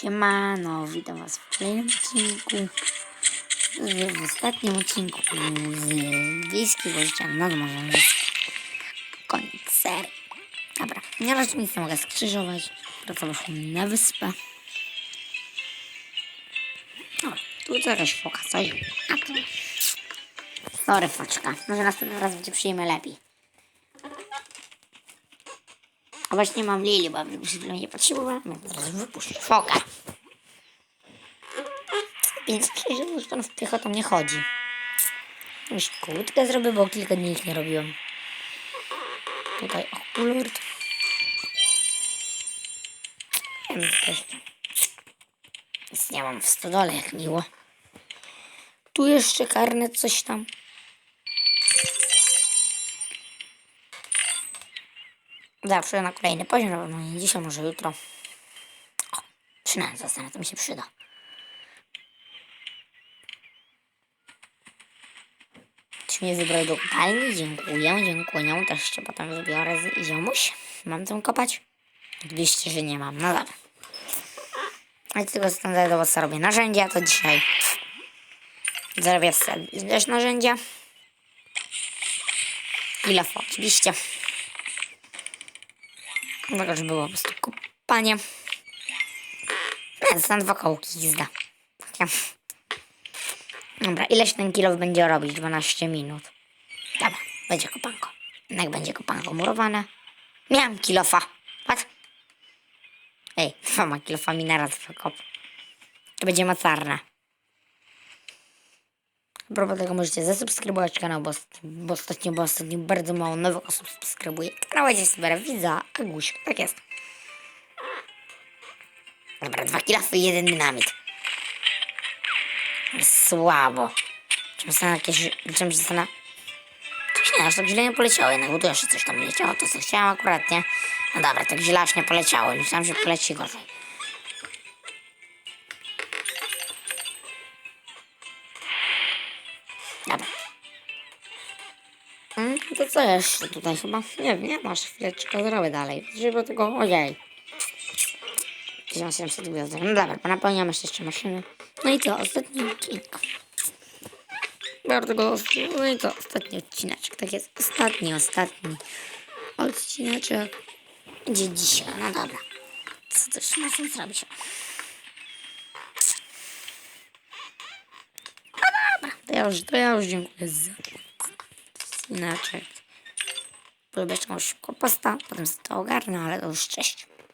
Siemano, witam was w kolejnym odcinku. W ostatnim odcinku z wiejskiego życia nad morzem jest koniec serii. Dobra, na razie nic nie mogę skrzyżować. Wracam na wyspę. Dobra, tu to jakaś foka, coś. A tu... Sorry, foczka. Może następnym razem będzie przyjmę lepiej. A właśnie mam Lili, bo chwilą nie potrzebowałem, więc teraz wypuszczę foka. Więc że tam o to nie chodzi. Już kłódkę zrobię, bo kilka dni ich nie robiłem. Tutaj okulurt. Nic nie mam w stodole, jak miło. Tu jeszcze karnet, coś tam. Zawsze na kolejny poziom, na pewno nie dzisiaj, może jutro. O, przynajmniej zostanę, to mi się przyda. Czy mnie wybrał do kopalni? Dziękuję, dziękuję. Też jeszcze potem wybiorę z ziomuś. Mam tam kopać? Oczywiście, że nie mam. No dobra. A tylko standardowo co robię narzędzia, to dzisiaj zrobię sobie narzędzia. Ile oczywiście. Tylko, że było po prostu kopanie. Więc na dwa kołki jizda. Ja. Dobra, ileś ten kilow będzie robić? 12 minut. Dobra, będzie kopanko. Jak będzie kopanko murowane. Miałem kilofa. Patrz. Ej, dwoma kilofami na raz wykop. To będzie mocarne. A propos tego możecie zasubskrybować kanał, bo, bo ostatnio, bo ostatnio bardzo mało nowych osób subskrybuje. Kanał będzie sobie widza, Aguś, tak jest. Dobra, dwa kilofy i jeden dynamit. Słabo. Czym są jakieś... Czym się na... Coś nie, aż tak źle nie poleciało jednak, bo tu jeszcze coś tam leciało, to co chciałam akurat, nie? No dobra, tak źle aż nie poleciało, myślałam, że poleci gorzej. Dobra. Mm, to co jeszcze tutaj chyba? Nie nie masz chwileczkę, zrobię dalej. Żeby tego, ojej. 1700 gwiazdek. No dobra, napełniam jeszcze maszyny. No i co, ostatni odcinek. Bardzo go, no i co, ostatni odcineczek. Tak jest, ostatni, ostatni odcineczek. Będzie dzisiaj, no dobra. Co też można zrobić? No dobra, to ja już, to ja już dziękuję za odcineczek. Próbuję jeszcze szybko posta, potem sobie to ogarnę, ale to już cześć.